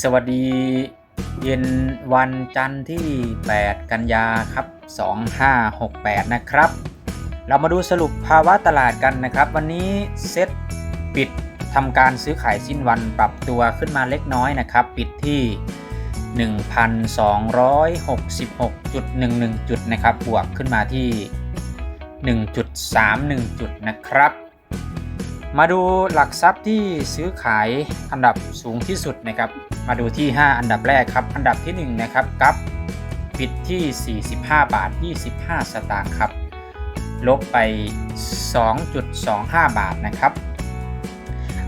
สวัสดีเย็นวันจันทร์ที่ 8 กันยาครับ 2568 นะครับ เรามาดูสรุปภาวะตลาดกันนะครับ วันนี้เซ็ตปิดทำการซื้อขายสิ้นวันปรับตัวขึ้นมาเล็กน้อยนะครับ ปิดที่ 1,266.11 จุดนะครับ บวกขึ้นมาที่ 1.31 จุดนะครับ มาดูหลักทรัพย์ที่ซื้อขายอันดับสูงที่สุดนะครับ มาดูที่ 5 อันดับแรกครับ อันดับที่ 1 นะครับกับปิดที่ 45 บาท 25 สตางค์ครับ ลบไป 2.25 บาทนะครับ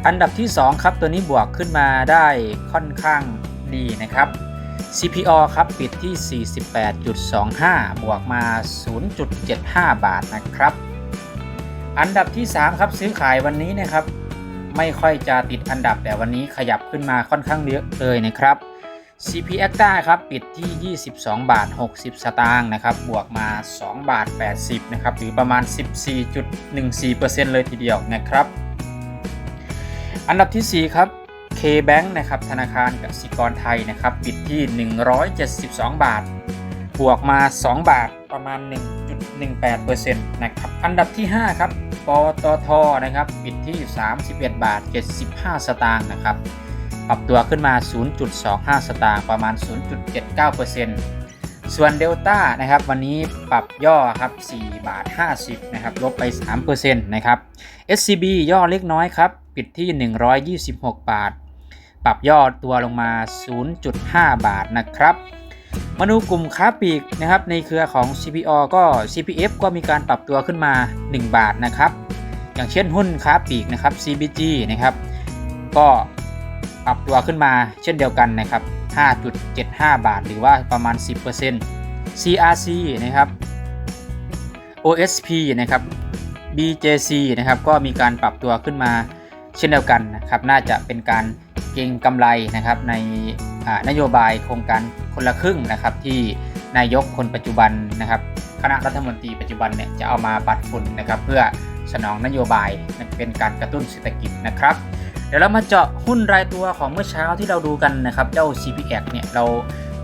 อันดับที่ 2 ครับ ตัวนี้บวกขึ้นมาได้ค่อนข้างดีนะครับ CPO ครับ ปิดที่ 48.25 บวกมา 0.75 บาทนะครับ อันดับที่ 3 ครับซื้อขายวันนี้นะครับ ไม่ค่อยจะติดอันดับแต่วันนี้ขยับขึ้นมาค่อนข้างเยอะเลยนะครับ CP a c t a ครับปิดที่ 22 บาท 60 สตางค์นะครับบวกมา 2 บาท 80 นะครับหรือประมาณ 14.14%เลยทีเดียวนะครับ อันดับที่ 4 ครับ K-Bank นะครับธนาคารกสิกรไทยนะครับปิดที่ 172 บาท บวกมา 2 บาท ประมาณ 1.18%นะครับอันดับที่ 5 ครับปตทนะครับปิดที่ 31 บาท 75 สตางค์นะครับปรับตัวขึ้นมา 0.25 สตางค์ประมาณ 0.79%ส่วนเดลต้านะครับวันนี้ปรับย่อครับ4บาท 50นะครับลบไป 3%นะครับ SCB ย่อเล็กน้อยครับปิดที่ 126 บาท ปรับย่อตัวลงมา 0.5 บาทนะครับ มาดูกลุ่มค้าปลีกนะครับในเครือของ CPO ก็ CPF ก็มีการปรับตัวขึ้นมา 1 บาทนะครับ อย่างเช่นหุ้นค้าปลีกนะครับ CBG นะครับก็ปรับตัวขึ้นมาเช่นเดียวกันนะครับ 5.75 บาท หรือว่าประมาณ 10% CRC นะครับ OSP นะครับ BJC นะครับก็มีการปรับตัวขึ้นมา เช่นเดียวกันนะครับน่าจะเป็นการเก็งกำไรนะครับในนโยบายโครงการคนละครึ่งนะครับที่นายกคนปัจจุบันนะครับคณะรัฐมนตรีปัจจุบันเนี่ยจะเอามาปัดฝุ่นนะครับเพื่อสนองนโยบายเป็นการกระตุ้นเศรษฐกิจนะครับเดี๋ยวเรามาเจาะหุ้นรายตัวของเมื่อเช้าที่เราดูกันนะครับเจ้า CPX เนี่ยเรา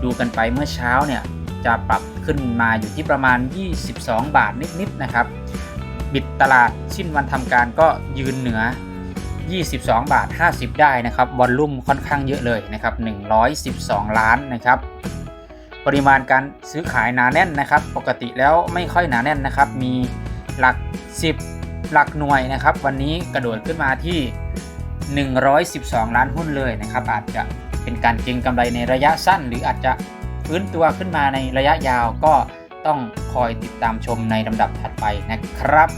ดูกันไปเมื่อเช้าเนี่ยจะปรับขึ้นมาอยู่ที่ประมาณ 22 บาทนิดๆนะครับ บิดตลาดสิ้นวันทำการก็ยืนเหนือ 22 บาท 50 ได้นะครับวอลลุ่มค่อนข้างเยอะเลยนะครับ 112 ล้านนะครับ ปริมาณการซื้อขายหนาแน่นนะครับ ปกติแล้วไม่ค่อยหนาแน่นนะครับ มีหลัก 10 หลักหน่วยนะครับ วันนี้กระโดดขึ้นมาที่ 112 ล้านหุ้นเลยนะครับ อาจจะเป็นการเก็งกำไรในระยะสั้น หรืออาจจะฟื้นตัวขึ้นมาในระยะยาวก็ต้องคอยติดตามชมในลำดับถัดไปนะครับ